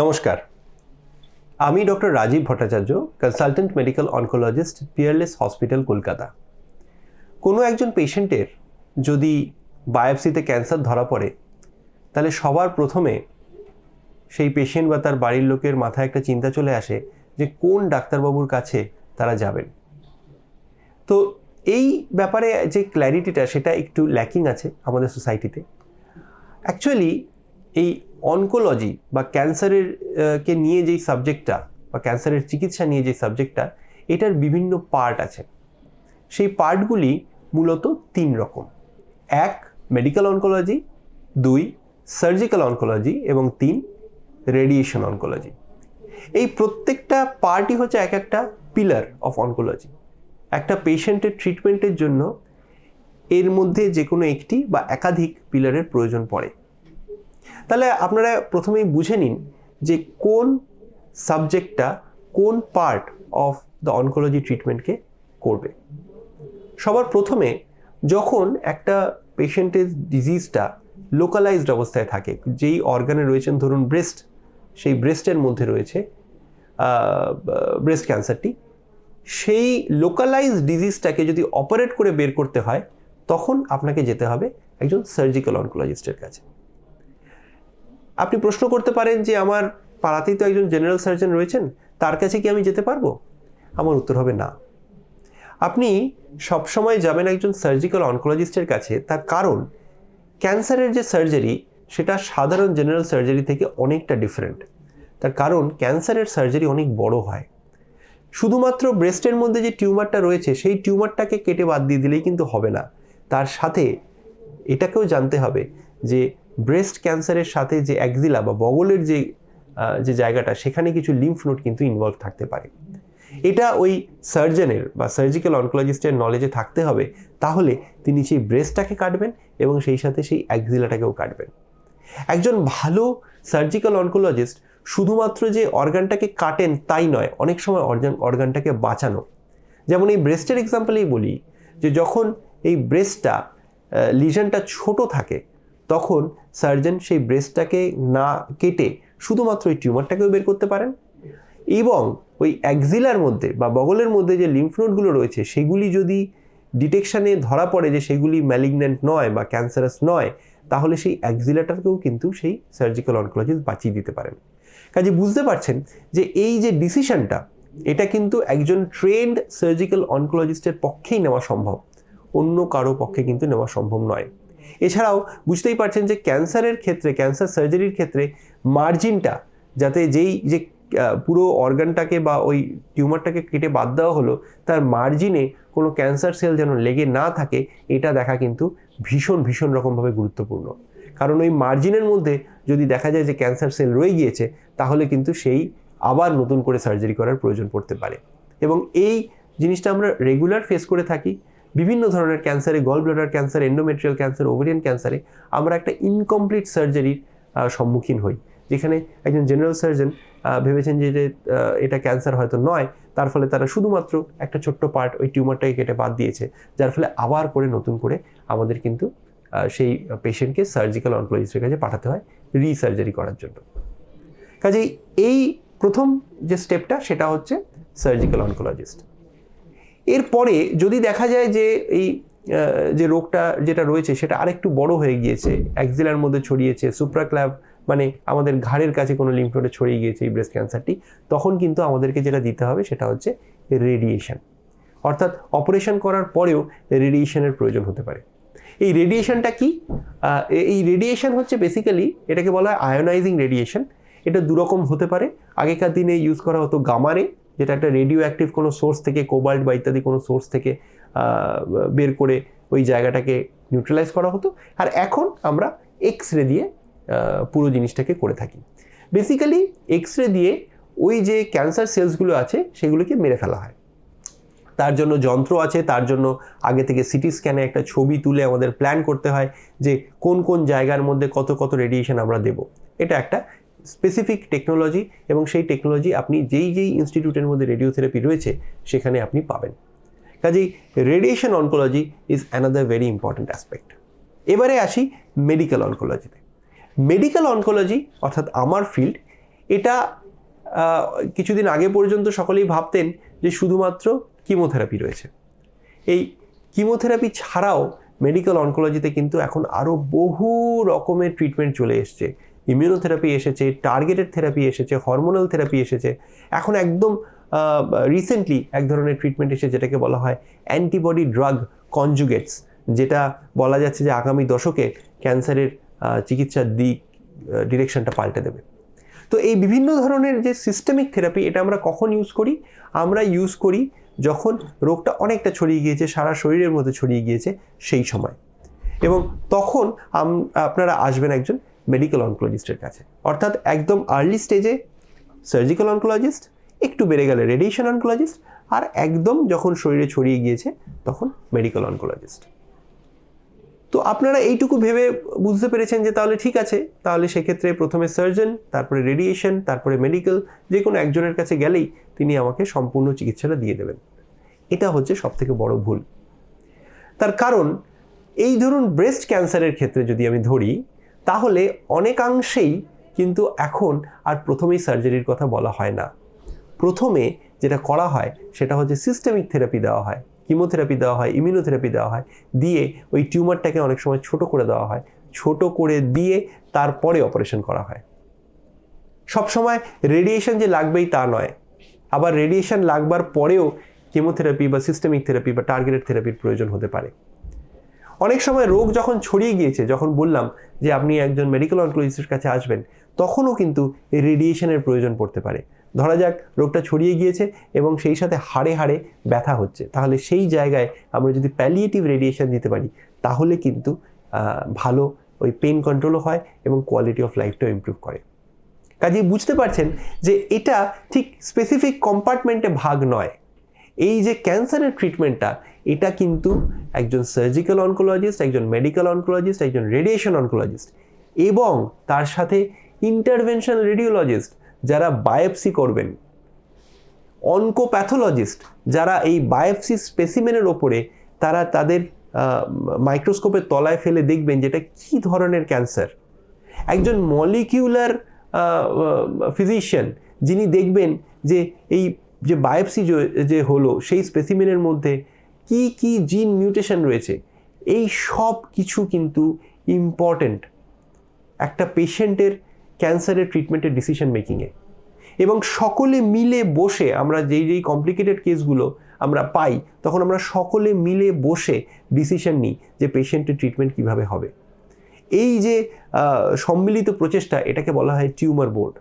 নমস্কার। আমি doctor Rajib Bhattacharya consultant medical oncologist Peerless hospital Kolkata. কোনো একজন পেশেন্টের যদি বায়োপসিতে ক্যান্সার ধরা পড়ে, তাহলে সবার প্রথমে সেই পেশেন্ট বা তার বাড়ির লোকের মাথায় একটা চিন্তা চলে আসে যে কোন ডাক্তারবাবুর কাছে তারা যাবেন। তো এই ব্যাপারে যে ক্ল্যারিটিটা সেটা একটু ল্যাকিং আছে আমাদের সোসাইটিতে অ্যাকচুয়ালি এই অনকোলজি বা ক্যান্সারের কে নিয়ে যেই সাবজেক্টটা বা ক্যান্সারের চিকিৎসা নিয়ে যে সাবজেক্টটা এটার বিভিন্ন পার্ট আছে। সেই পার্টগুলি মূলত তিন রকম। এক মেডিকেল অনকোলজি দুই সার্জিক্যাল অনকোলজি এবং তিন রেডিয়েশন অনকোলজি এই প্রত্যেকটা পার্টই হচ্ছে এক একটা পিলার অফ অনকোলজি একটা পেশেন্টের ট্রিটমেন্টের জন্য এর মধ্যে যে কোনো একটি বা একাধিক পিলারের প্রয়োজন পড়ে। তাহলে আপনারা প্রথমেই বুঝে নিন যে কোন সাবজেক্টটা কোন পার্ট অফ দ্য অনকোলজি ট্রিটমেন্টকে করবে। সবার প্রথমে যখন একটা পেশেন্টের ডিজিজটা লোকালাইজড অবস্থায় থাকে, যেই অর্গানে রয়েছেন, ধরুন ব্রেস্ট, সেই ব্রেস্টের মধ্যে রয়েছে ব্রেস্ট ক্যান্সারটি, সেই লোকালাইজ ডিজিজটাকে যদি অপারেট করে বের করতে হয়, তখন আপনাকে যেতে হবে একজন সার্জিক্যাল অনকোলজিস্টের কাছে। আপনি প্রশ্ন করতে পারেন যে আমার পাড়াতেই তো একজন জেনারেল সার্জন রয়েছেন, তার কাছে কি আমি যেতে পারব? আমার উত্তর হবে না। আপনি সবসময় যাবেন একজন সার্জিক্যাল অনকোলজিস্টের কাছে, তার কারণ ক্যান্সারের যে সার্জারি সেটা সাধারণ জেনারেল সার্জারি থেকে অনেকটা ডিফারেন্ট তার কারণ ক্যান্সারের সার্জারি অনেক বড় হয়। শুধুমাত্র ব্রেস্টের মধ্যে যে টিউমারটা রয়েছে, সেই টিউমারটাকে কেটে বাদ দিয়ে দিলেই কিন্তু হবে না। তার সাথে এটাকেও জানতে হবে যে ব্রেস্ট ক্যান্সারের সাথে যে অ্যাক্সিলা বা বগলের যে যে জায়গাটা, সেখানে কিছু লিম্ফ নোড কিন্তু ইনভলভ থাকতে পারে। এটা ওই সার্জনের বা সার্জিক্যাল অনকোলজিস্টের নলেজে থাকতে হবে, তাহলে তিনি সেই ব্রেস্টটাকে কাটবেন এবং সেই সাথে সেই অ্যাক্সিলাটাকেও কাটবেন। একজন ভালো সার্জিক্যাল অনকোলজিস্ট শুধুমাত্র যে অর্গানটাকে কাটেন তাই নয়, অনেক সময় অর্গান অর্গানটাকে বাঁচানো। যেমন এই ব্রেস্টের এক্সাম্পলেই বলি যে যখন এই ব্রেস্টটা লিজনটা ছোট থাকে তখন সার্জন সেই ব্রেস্টটাকে না কেটে শুধুমাত্র ওই টিউমারটাকেও বের করতে পারেন এবং ওই অ্যাক্সিলার মধ্যে বা বগলের মধ্যে যে লিম্ফ রয়েছে, সেগুলি যদি ডিটেকশানে ধরা পড়ে যে সেগুলি ম্যালিগন্যান্ট নয় বা ক্যান্সারাস নয়, তাহলে সেই অ্যাক্সিলাটাকেও কিন্তু সেই সার্জিক্যাল অনকোলজিস্ট বাঁচিয়ে দিতে পারেন। কাজে বুঝতে পারছেন যে এই যে ডিসিশনটা এটা কিন্তু একজন ট্রেন্ড সার্জিক্যাল অনকোলজিস্টের পক্ষেই নেওয়া সম্ভব। অন্য কারও পক্ষে কিন্তু নেওয়া সম্ভব নয়। এছাড়াও বুঝতেই পারছেন যে ক্যান্সারের ক্ষেত্রে, ক্যান্সার সার্জারির ক্ষেত্রে মার্জিনটা যাতে যেই যে পুরো অর্গানটাকে বা ওই টিউমারটাকে কেটে বাদ দেওয়া হলো, তার মার্জিনে কোনো ক্যান্সার সেল যেন লেগে না থাকে, এটা দেখা কিন্তু ভীষণ ভীষণ রকমভাবে গুরুত্বপূর্ণ। কারণ ওই মার্জিনের মধ্যে যদি দেখা যায় যে ক্যান্সার সেল রয়ে গিয়েছে, তাহলে কিন্তু সেই আবার নতুন করে সার্জারি করার প্রয়োজন পড়তে পারে। এবং এই জিনিসটা আমরা রেগুলার ফেস করে থাকি বিভিন্ন ধরনের ক্যান্সারে gall bladder cancer endometrial cancer ovarian ক্যান্সারে আমরা একটা ইনকমপ্লিট সার্জারির সম্মুখীন হই। যেখানে একজন জেনারেল সার্জন ভেবেছেন যে এটা ক্যান্সার হয়তো নয়, তার ফলে তারা শুধুমাত্র একটা ছোট্ট পার্ট ওই টিউমারটাকে কেটে বাদ দিয়েছে, যার ফলে আবার করে নতুন করে আমাদের কিন্তু সেই পেশেন্টকে সার্জিক্যাল অনকোলজিস্টের কাছে পাঠাতে হয় রিসার্জারি করার জন্য। কাজেই এই প্রথম যে স্টেপটা সেটা হচ্ছে সার্জিক্যাল অনকোলজিস্ট এরপরে যদি দেখা যায় যে এই যে রোগটা যেটা রয়েছে সেটা আরেকটু বড় হয়ে গিয়েছে অ্যাক্সিলার মধ্যে ছড়িয়েছে সুপ্রাক্ল্যাব মানে আমাদের ঘাড়ের কাছে কোনো লিম্ফনোডে ছড়িয়ে গিয়েছে এই ব্রেস্ট ক্যান্সারটি তখন কিন্তু আমাদেরকে যেটা দিতে হবে সেটা হচ্ছে রেডিয়েশন অর্থাৎ অপারেশন করার পরেও রেডিয়েশনের প্রয়োজন হতে পারে। এই রেডিয়েশনটা কি? এই রেডিয়েশন হচ্ছে বেসিক্যালি এটাকে বলা হয় আয়োনাইজিং রেডিয়েশন এটা দুরকম হতে পারে। আগেকার দিনে ইউজ করা হতো গামারে যেটা একটা রেডিও অ্যাক্টিভ কোনো সোর্স থেকে কোবাল্ট বা ইত্যাদি কোনো সোর্স থেকে বের করে ওই জায়গাটাকে নিউট্রালাইজ করা হতো। আর এখন আমরা এক্স রে দিয়ে পুরো জিনিসটাকে করে থাকি। বেসিক্যালি এক্স রে দিয়ে ওই যে ক্যান্সার সেলসগুলো আছে, সেগুলোকে মেরে ফেলা হয়। তার জন্য যন্ত্র আছে, তার জন্য আগে থেকে সিটি স্ক্যানে একটা ছবি তুলে আমাদের প্ল্যান করতে হয় যে কোন কোন জায়গার মধ্যে কত কত রেডিয়েশন আমরা দেব। এটা একটা স্পেসিফিক টেকনোলজি এবং সেই টেকনোলজি আপনি যেই যেই ইনস্টিটিউটের মধ্যে রেডিওথেরাপি রয়েছে, সেখানে আপনি পাবেন। কাজেই radiation oncology is another very important aspect এবারে আসি মেডিকেল অনকোলজিতে মেডিকেল অনকোলজি অর্থাৎ আমার ফিল্ড এটা কিছুদিন আগে পর্যন্ত সকলেই ভাবতেন যে শুধুমাত্র কিমোথেরাপি রয়েছে। এই কিমোথেরাপি ছাড়াও মেডিকেল অনকোলজিতে কিন্তু এখন আরও বহু রকমের ট্রিটমেন্ট চলে এসছে। ইমিউনোথেরাপি এসেছে টার্গেটেড থেরাপি এসেছে হরমোনাল থেরাপি এসেছে। এখন একদম রিসেন্টলি এক ধরনের ট্রিটমেন্ট এসেছে যেটাকে বলা হয় অ্যান্টিবডি ড্রাগ কনজুগেটস যেটা বলা যাচ্ছে যে আগামী দশকে ক্যান্সারের চিকিৎসার দিক ডিরেকশনটা পাল্টে দেবে। তো এই বিভিন্ন ধরনের যে সিস্টেমিক থেরাপি এটা আমরা কখন ইউজ করি? আমরা ইউজ করি যখন রোগটা অনেকটা ছড়িয়ে গিয়েছে, সারা শরীরের মধ্যে ছড়িয়ে গিয়েছে সেই সময়। এবং তখন আপনারা আসবেন একজন মেডিকেল অনকোলজিস্টের কাছে। অর্থাৎ একদম আর্লি স্টেজে সার্জিক্যাল অনকোলজিস্ট একটু বেড়ে গেলে রেডিয়েশন অনকোলজিস্ট আর একদম যখন শরীরে ছড়িয়ে গিয়েছে, তখন মেডিকেল অনকোলজিস্ট তো আপনারা এইটুকু ভেবে বুঝতে পেরেছেন যে তাহলে ঠিক আছে, তাহলে সেক্ষেত্রে প্রথমে সার্জন তারপরে রেডিয়েশন তারপরে মেডিকেল যে কোনো একজনের কাছে গেলেই তিনি আমাকে সম্পূর্ণ চিকিৎসাটা দিয়ে দেবেন। এটা হচ্ছে সবথেকে বড় ভুল। তার কারণ, এই ধরুন ব্রেস্ট ক্যান্সারের ক্ষেত্রে যদি আমি ধরি তাহলে অনেকাংশেই কিন্তু এখন আর প্রথমেই সার্জারির কথা বলা হয় না। প্রথমে যেটা করা হয় সেটা হচ্ছে সিস্টেমিক থেরাপি দেওয়া হয় কিমোথেরাপি দেওয়া হয় ইমিউনোথেরাপি দেওয়া হয়, দিয়ে ওই টিউমারটাকে অনেক সময় ছোট করে দেওয়া হয়। ছোট করে দিয়ে তারপরে অপারেশন করা হয়। সবসময় রেডিয়েশন যে লাগবেই তা নয়। আবার রেডিয়েশন লাগবার পরেও কেমোথেরাপি বা সিস্টেমিক থেরাপি বা টার্গেটেড থেরাপির প্রয়োজন হতে পারে। অনেক সময় রোগ যখন ছড়িয়ে গিয়েছে, যখন বললাম যে আপনি একজন মেডিকেল অনকোলজিস্টের কাছে আসবেন, তখনও কিন্তু এই রেডিয়েশনের প্রয়োজন পড়তে পারে। ধরা যাক রোগটা ছড়িয়ে গিয়েছে এবং সেই সাথে হাড়ে হাড়ে ব্যথা হচ্ছে। তাহলে সেই জায়গায় আমরা যদি প্যালিয়েটিভ রেডিয়েশন দিতে পারি, তাহলে কিন্তু ভালো ওই পেন কন্ট্রোলও হয় এবং কোয়ালিটি অফ লাইফটাও ইমপ্রুভ করে। কাজেই বুঝতে পারছেন যে এটা ঠিক স্পেসিফিক কম্পার্টমেন্টে ভাগ নয়। এই যে ক্যান্সারের ট্রিটমেন্টটা এটা কিন্তু একজন সার্জিক্যাল অনকোলজিস্ট একজন মেডিকেল অনকোলজিস্ট একজন রেডিয়েশন অনকোলজিস্ট এবং তার সাথে ইন্টারভেনশন রেডিওলজিস্ট যারা বায়োপসি করবেন। অনকোপ্যাথোলজিস্ট যারা এই বায়োপসি স্পেসিমেনের ওপরে তারা তাদের মাইক্রোস্কোপের তলায় ফেলে দেখবেন যেটা কী ধরনের ক্যান্সার একজন মলিকিউলার ফিজিশিয়ান যিনি দেখবেন যে এই যে বায়োপসি যে হলো সেই স্পেসিমেনের মধ্যে কি কি জিন মিউটেশন রয়েছে, এই সব কিছু কিন্তু ইম্পর্ট্যান্ট একটা পেশেন্টের ক্যান্সারের ট্রিটমেন্টের ডিসিশন মেকিংয়ে এবং সকলে মিলে বসে আমরা যেই যেই কমপ্লিকেটেড কেসগুলো আমরা পাই, তখন আমরা সকলে মিলে বসে ডিসিশন নিই যে পেশেন্টের ট্রিটমেন্ট কীভাবে হবে। এই যে সম্মিলিত প্রচেষ্টা, এটাকে বলা হয় টিউমার বোর্ড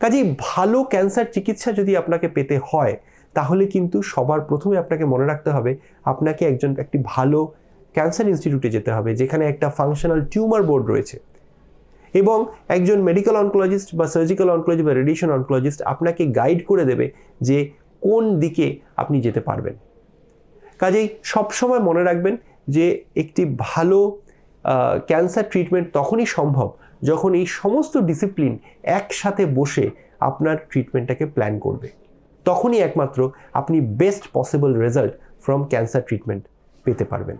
কাজেই ভালো ক্যান্সার চিকিৎসা যদি আপনাকে পেতে হয় তাহলে কিন্তু সবার প্রথমে আপনাকে মনে রাখতে হবে, আপনাকে একজন, একটি ভালো ক্যান্সার ইনস্টিটিউটে যেতে হবে, যেখানে একটা ফাংশনাল টিউমার বোর্ড রয়েছে। এবং একজন মেডিকেল অনকোলজিস্ট বা সার্জিক্যাল অনকোলজি বা রেডিয়েশন অনকোলজিস্ট আপনাকে গাইড করে দেবে যে কোন দিকে আপনি যেতে পারবেন। কাজেই সবসময় মনে রাখবেন যে একটি ভালো ক্যান্সার ট্রিটমেন্ট তখনই সম্ভব যখন এই সমস্ত ডিসিপ্লিন একসাথে বসে আপনার ট্রিটমেন্টটাকে প্ল্যান করবে। তখনই একমাত্র আপনি best possible result from cancer treatment পেতে পারবেন।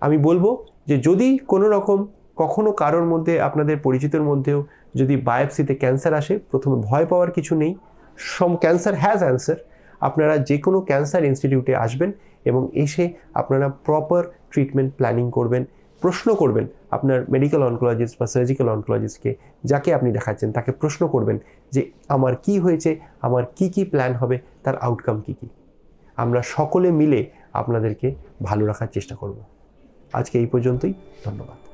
আমি বলব যে যদি কোনো রকম কখনো কারোর মধ্যে, আপনাদের পরিচিতের মধ্যেও যদি বায়োপসিতে ক্যান্সার আসে, প্রথমে ভয় পাওয়ার কিছু নেই। সম ক্যান্সার হ্যাজ অ্যান্সার আপনারা যে কোনো ক্যান্সার ইনস্টিটিউটে আসবেন এবং এসে আপনারা প্রপার ট্রিটমেন্ট প্ল্যানিং করবেন। প্রশ্ন করবেন আপনার মেডিকেল অনকোলজিস্ট বা সার্জিক্যাল অনকোলজিস্টকে যাকে আপনি দেখাচ্ছেন, তাকে প্রশ্ন করবেন যে আমার কি হয়েছে, আমার কি কি প্ল্যান হবে, তার আউটকাম কি কি। আমরা সকলে মিলে আপনাদেরকে ভালো রাখার চেষ্টা করব। আজকে এই পর্যন্তই, ধন্যবাদ।